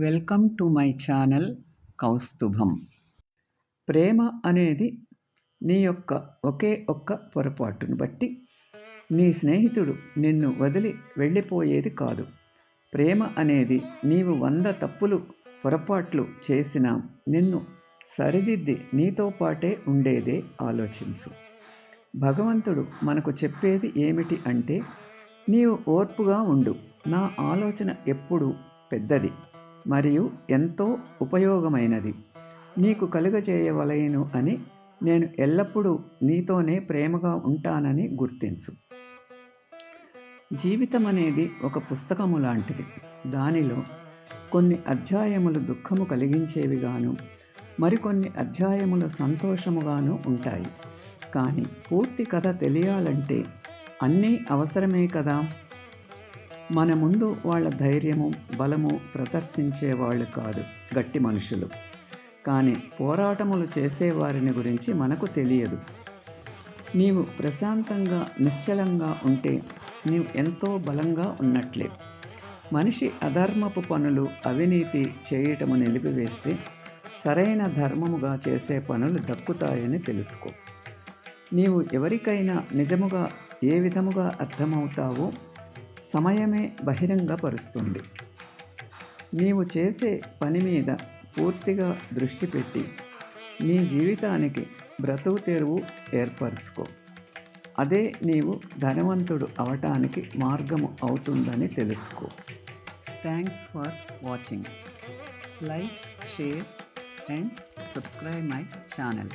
Welcome to my channel Kaustubham. ప్రేమ అనేది నీ యొక్క ఒకే ఒక్క పొరపాటును బట్టి నీ స్నేహితుడు నిన్ను వదిలి వెళ్ళిపోయేది కాదు. ప్రేమ అనేది నీవు వంద తప్పులు పొరపాట్లు చేసినా నిన్ను సరిదిద్ది నీతో పాటే ఉండేదే ఆలోచించు. భగవంతుడు మనకు చెప్పేది ఏమిటి అంటే నీవు ఓర్పుగా ఉండు. నా ఆలోచన ఎప్పుడు పెద్దది. మరియు ఎంతో ఉపయోగమైనది. నీకు కలుగజేయవలయను అని నేను ఎల్లప్పుడూ నీతోనే ప్రేమగా ఉంటానని గుర్తించు. జీవితం అనేది ఒక పుస్తకము లాంటిది. దానిలో కొన్ని అధ్యాయములు దుఃఖము కలిగించేవిగాను మరికొన్ని అధ్యాయములు సంతోషముగాను ఉంటాయి. కానీ పూర్తి కథ తెలియాలంటే అన్నీ అవసరమే కదా? మన ముందు వాళ్ళ ధైర్యము బలము ప్రదర్శించే వాళ్ళు కాదు గట్టి మనుషులు. కానీ పోరాటములు చేసేవారిని గురించి మనకు తెలియదు. నీవు ప్రశాంతంగా నిశ్చలంగా ఉంటే నీవు ఎంతో బలంగా ఉన్నట్లే. మనిషి అధర్మపు పనులు అవినీతి చేయటము నిలిపివేస్తే సరైన ధర్మముగా చేసే పనులు దక్కుతాయని తెలుసుకో. నీవు ఎవరికైనా నిజముగా ఏ విధముగా అర్థమవుతావో సమయమే బహిరంగపరుస్తుంది. నీవు చేసే పని మీద పూర్తిగా దృష్టి పెట్టి నీ జీవితానికి బ్రతుకు తెరువు ఏర్పరచుకో. అదే నీవు ధనవంతుడు అవటానికి మార్గము అవుతుందని తెలుసుకో. Thanks for watching like share and subscribe my channel